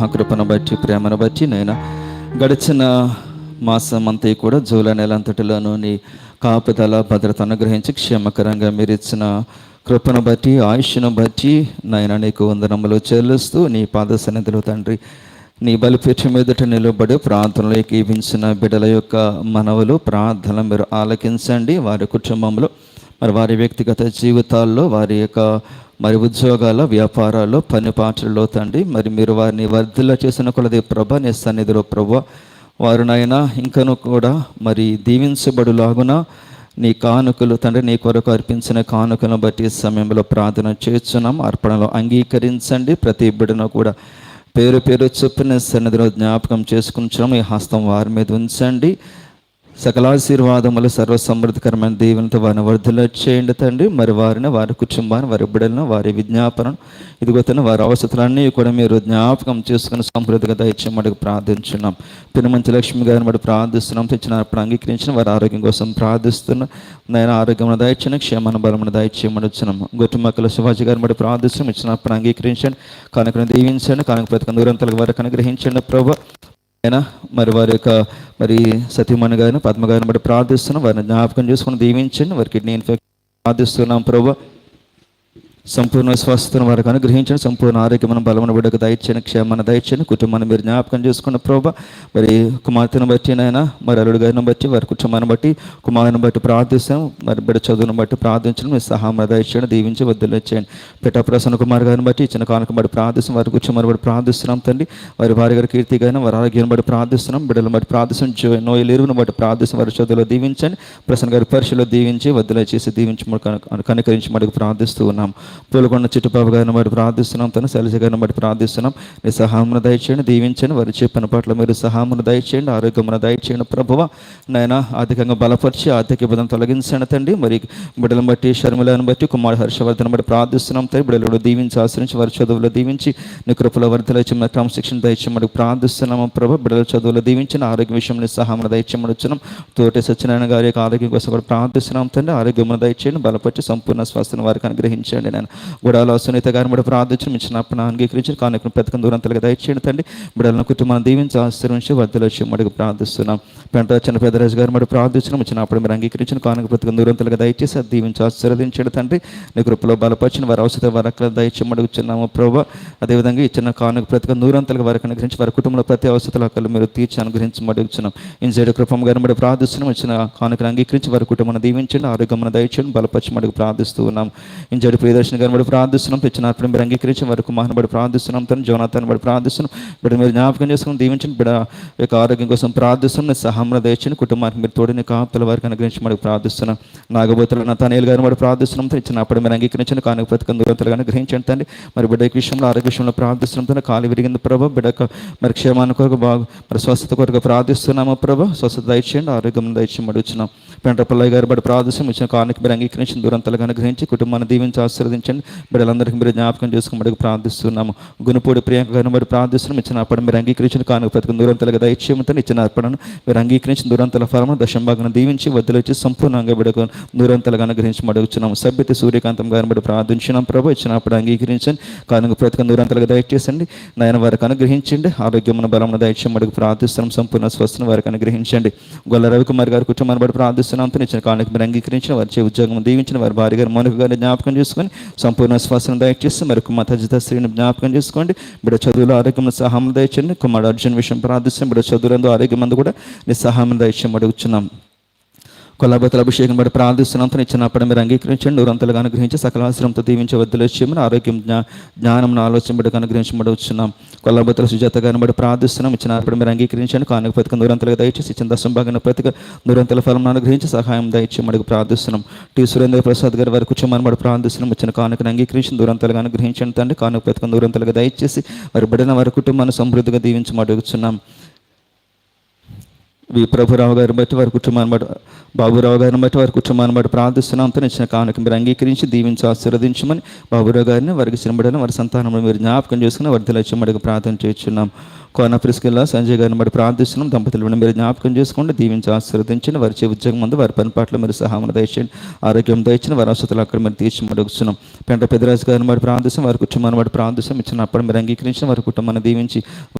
ఆ కృపను బట్టి ప్రేమను బట్టి నేను గడిచిన మాసం అంతా కూడా జూలై నెల అంతటిలోనూ నీ కాపుదల భద్రత అనుగ్రహించి క్షేమకరంగా మీరు ఇచ్చిన కృపను బట్టి ఆయుష్ను బట్టి నాయన నీకు వందనములు చెల్లిస్తూ నీ పాద సన్నిధిలో తండ్రి నీ బలిపీఠం మీదట నిలబడి ప్రార్థనలు ఏకీవించిన బిడ్డల యొక్క మనవులు ప్రార్థనలు మీరు ఆలకించండి. వారి కుటుంబంలో మరి వారి వ్యక్తిగత జీవితాల్లో వారి యొక్క మరి ఉద్యోగాల వ్యాపారాల్లో పని పాటల్లో తండ్రి మరి మీరు వారిని వర్ధిల్ల చేసిన కొలది ప్రభ నీ సన్నిధిలో ప్రభ వారినైనా ఇంకను కూడా మరి దీవించబడులాగున నీ కానుకలు తండ్రి నీ కొరకు అర్పించిన కానుకలను బట్టి సమయంలో ప్రార్థన చేస్తున్నాం. అర్పణలో అంగీకరించండి. ప్రతి బిడ్డను కూడా పేరు పేరు చొప్పున సన్నిధిలో జ్ఞాపకం చేసుకుంటున్నాం. ఈ హస్తం వారి మీద ఉంచండి. సకలాశీర్వాదములు సర్వసమృద్ధికరమైన దేవునితో వారిని వర్ధులు చేయండి తండ్రి. మరి వారిని వారి కుటుంబాన్ని వారి బిడ్డలను వారి విజ్ఞాపనం ఇదిగోతున్న వారి అవసరాలన్నీ కూడా మీరు జ్ఞాపకం చేసుకుని సమృద్ధిగా దయచేయమడికి ప్రార్థించున్నాం. పినమంచి లక్ష్మి గారిని బట్టి ప్రార్థిస్తున్నాం. తెచ్చిన అప్పుడు అంగీకరించిన వారి ఆరోగ్యం కోసం ప్రార్థిస్తున్నాం. నేను ఆరోగ్యం దయచిన క్షేమాన బలమును దయచేయమని వచ్చినాం గుట్టుమక్కల శివాజీ గారిని బట్టి ప్రార్థిస్తున్నాం. ఇచ్చినప్పుడు అంగీకరించండి. కనుకను దీవించండి. కనుక ప్రతి దూరంతలకు వారికి అనుగ్రహించండి ప్రభు. అయినా మరి వారి యొక్క మరి సతీమణి గారిని పద్మ గారిని బట్టి ప్రార్థిస్తున్నాం. వారిని జ్ఞాపకం చేసుకుని దీవించండి. వారి కిడ్నీ ఇన్ఫెక్షన్ ప్రార్థిస్తున్నాం ప్రభు. సంపూర్ణ స్వస్థను వారికి అనుగ్రహించండి. సంపూర్ణ ఆరోగ్యమైన బలమైన బిడ్డకు దయచేయని క్షేమాన్ని దయచేయని కుటుంబాన్ని మీరు జ్ఞాపకం చేసుకున్న ప్రభా మరి కుమార్తెను బట్టి నాయన మరి అల్లుడు గారిని బట్టి వారి కుటుంబాన్ని బట్టి కుమారుని బట్టి ప్రార్థిస్తాం మరి బిడ్డ చదువును బట్టి ప్రార్థించడం. మీ సహాయం దయచేయండి. దీవించి వద్దులు చేయండి పిట్ట ప్రసన్న కుమార్ గారిని బట్టి ఇచ్చిన కానుక బట్టి ప్రార్థిస్తాం వారి కుటుంబాన్ని బట్టి ప్రార్థిస్తున్నాం తండ్రి. వారి భార్య గారి కీర్తి గారిని వారి ఆరోగ్యాన్ని బట్టి ప్రార్థిస్తున్నాం. బిడ్డలను బట్టి ప్రార్థిస్తాం జో- నోయలు ఎరువును బట్టి ప్రార్థిస్తాం వారి చదువులో దీవించండి. ప్రసన్న గారి పరీక్షలో దీవించి వద్దులు చేసి దీవించి కనుకరించి కను- కనికరించి ప్రార్థిస్తూ ఉన్నాం. పూలకొండ చిట్టుబాబు గారిని బట్టి ప్రార్థిస్తున్నాం తన శైలజ గారిని బట్టి ప్రార్థిస్తున్నాం. నీ సహామును దయచేయండి దీవించండి వారి చెప్పిన పట్ల మీరు సహామును దయచేయండి ఆరోగ్యమును దయచేయండి ప్రభువ. నాయన ఆర్థికంగా బలపరిచి ఆర్థిక ఇబ్బందులను తొలగించండి తండ్రి. మరి బిడ్డలను బట్టి షర్మిలను బట్టి కుమార్ హర్షవర్ధన్ బట్టి ప్రార్థిస్తున్నాం తండ్రి. బిడ్డలు దీవించి ఆశ్రయించి వారి చదువులో దీవించి నీ కృపల వర్ధల చిన్న క్రమశిక్షణ దయచేయమని ప్రార్థిస్తున్నాము ప్రభు. బిడ్డల చదువులో దీవించిన ఆరోగ్య విషయంలో సహామును దయచేయమని వచ్చినాం తోటి సత్యనారాయణ గారి యొక్క ఆరోగ్యం కోసం కూడా ప్రార్థిస్తున్నాం తండ్రి. ఆరోగ్యమును దయచేయండి బలపరిచి సంపూర్ణ స్వస్థను వారికి అనుగ్రహించండి నేను గుడాలో సునీత గారు కూడా ప్రార్థించిన ఇచ్చిన అప్పుడు అంగీకరించి కానుకను పెద్దకం దూరం తలగా దయచేయండి. తండ్రి బిడ్డలను కుటుంబాన్ని దీవించి ఆశీర్వించి వర్ధలు వచ్చి మడికి ప్రార్థిస్తున్నాం. పెంట చిన్న పెద్దరాజు గారు మరి ప్రార్థించిన ఇచ్చిన అప్పుడు మీరు అంగీకరించిన కానుక ప్రతికం దూరం తలగా దయచేసి అది దీవించి ఆశీర్వదించండి తండ్రి. నీ కృపలో బలపరిచిన వారి అవసరం వరకు దయచి మడుగుచున్నాము ప్రభా. అదేవిధంగా ఇచ్చిన కానుక ప్రతికం దూరం తలగా వారికి అనుగ్రహించి వారి కుటుంబంలో ప్రతి అవసరాల హక్కులు మీరు తీర్చి అనుగ్రహించి మడుగుచున్నాం. ఇన్సైడ్ కృపం గారు మరి ప్రార్థిస్తున్నాం ఇచ్చిన కానుకను అంగీకరించి వారి కుటుంబాన్ని దీవించండి. ఆరోగ్యం దయచేయండి. బలపరిచి మడుగు ప్రార్థిస్తూ ఉన్నాం. ఇంజడి ప్రియదర్శన గారిని బట్టి ప్రార్థిస్తున్నాం. తెచ్చిన అర్పణ మీరు అంగీకరించి వారి కుమార్ని బట్టి ప్రార్థిస్తున్నాం. తను జోనాథాన్ని బట్టి ప్రార్థిస్తున్నాం. బిడ్డ మీరు జ్ఞాపకం చేసుకుని దీవించండి. బిడ్డ యొక్క ఆరోగ్యం కోసం ప్రార్థిస్తున్నాం. సహాయం దయచండి కుటుంబానికి మీరు తోడిని కాపుల వారికి అనుగ్రహించి మనకు ప్రార్థిస్తున్నాం. నాగబోతుల నతానేలు గారిని బట్టి ప్రార్థిస్తున్నాం. తను ఇచ్చిన అప్పుడు మీరు అంగీకరించండి. కానుక ప్రతికం కానీ గ్రహించండి తండ్రి మరి బిడ్డ విషయంలో ఆరోగ్య విషయంలో ప్రార్థిస్తున్నాం. తను కాలు విరిగింది ప్రభా. బిడ్డకు మరి క్షేమాన్ని కొరకు బాగు మరి స్వస్థత కొరకు ప్రార్థిస్తున్నాము ప్రభా. స్వస్థత దయచేయండి. ఆరోగ్యం దయచేయమని అడుగుతున్నాం పెంట పిల్లయ్య గారి బట్టి ప్రార్థిస్తున్నాం. ఇచ్చిన కానుక మీరు అంగీకరించిన దూరంతలు కానీ గ్రహించి కుటుంబాన్ని దీవించి ఆశీర్వదించి ఆశీర్వదించండి. బిడ్డలందరికీ మీరు జ్ఞాపకం చేసుకుని ప్రార్థిస్తున్నాము. గుణపూడి ప్రియాంక గారిని మరి ప్రార్థిస్తున్నాం ఇచ్చిన అర్పణ మీరు అంగీకరించిన కానుక ప్రతి దూరంతలుగా దయచేయమని ఇచ్చిన అర్పణను మీరు అంగీకరించిన దూరంతల ఫలము దశంభాగను దీవించి వదిలిచ్చి వచ్చి సంపూర్ణంగా బిడకు దూరంతలుగా అనుగ్రహించి అడుగుతున్నాం సభ్యత సూర్యకాంతం గారిని బట్టి ప్రార్థించినాం. ప్రభు ఇచ్చినప్పుడు అంగీకరించండి. కానుక ప్రతి దూరంతలుగా దయచేసండి. నాయన వారికి అనుగ్రహించండి. ఆరోగ్యమున బలమైన దయచేయం అడుగు ప్రార్థిస్తున్నాం. సంపూర్ణ స్వస్థను వారికి అనుగ్రహించండి. గొల్ల రవికుమార్ గారి కుటుంబాన్ని బట్టి ప్రార్థిస్తున్నాం. ఇచ్చిన కానుక మీరు అంగీకరించిన వారి చే ఉద్యోగం దీవించిన వారి భార్య గారు మౌనిక గారిని జ్ఞాపకం చేసుకుని సంపూర్ణ స్వాసన దయచేసి మరి కుమార్ తజిత స్త్రీని జ్ఞాపకం చేసుకోండి. బిడ్డ చదువులో ఆరోగ్యం సహాయం దయచండి కుమారుడు అర్జున్ విషయం ప్రార్థిస్తాం బిడ్డ చదువులందు ఆరోగ్యం అందు కూడా నీ సహాయం దయచేయం అడుగుతున్నాం అభిషేకం బట్టి ప్రార్థిస్తున్నాం తను ఇచ్చినప్పుడు మీరు అంగీకరించండి. నూరంతలుగా అనుగ్రహించి సకలాశ్రమంతో దీవించి వద్దులు ఆరోగ్యం జ్ఞా జ్ఞానం ఆలోచన బట్టి అనుగ్రహించబడి వచ్చున్నాం కొల్లాబతుల సుజాత గారిని బట్టి ప్రార్థిస్తున్నాం. ఇచ్చినప్పుడు మీరు అంగీకరించండి. కానుక ప్రతిక నూరంతలుగా దయచేసి ఇచ్చిన దశం భాగన నూరంతల ఫలం అనుగ్రహించి సహాయం దయచేయమడుగు ప్రార్థిస్తున్నాం. టీ. సురేంద్ర ప్రసాద్ గారి వారి కూర్చోమని బట్టి ప్రార్థిస్తున్నాం. ఇచ్చిన కానుకను అంగీకరించి దూరంతలుగా అనుగ్రహించండి తండ్రి. కానుక ప్రతిక నూరంతలుగా దయచేసి వారి బిడ్డన వారి కుటుంబాన్ని సమృద్ధిగా దీవించమడుగుతున్నాం వి ప్రభురావు గారిని బట్టి వారి కుటుంబాన్ని బట్టి బాబురావు గారిని బట్టి వారి కుటుంబాన్ని బట్టి ప్రార్థిస్తున్నాం. అంతా ఇచ్చిన కానుక మీరు అంగీకరించి దీవించి ఆశీర్వదించమని బాబురావు గారిని వారికి శ్రమడని వారి సంతానంలో మీరు జ్ఞాపకం చేసుకుని వారి తెలచమడికి ప్రార్థన చేస్తున్నాం. కోన ప్రిస్కిల్లా సంజయ్ గారిని బట్టి ప్రార్థిస్తున్నాం. దంపతులను మీరు జ్ఞాపకం చేసుకోండి దీవించి ఆశీర్వదించండి. వారి ఉద్యోగం ముందు వారి పని పాటలు మీరు సహాయం దయచేయండి ఆరోగ్యం దయచండి వారి వసతులు అక్కడ మీరు తీర్చి మడుగుతున్నాం. పెంట పెదరాజు గారిని బట్టి ప్రార్థిస్తాం వారి కుటుంబాన్ని బట్టి ప్రార్థిస్తాం ఇచ్చిన అప్పుడు మీరు అంగీకరించిన వారి కుటుంబాన్ని దీవించి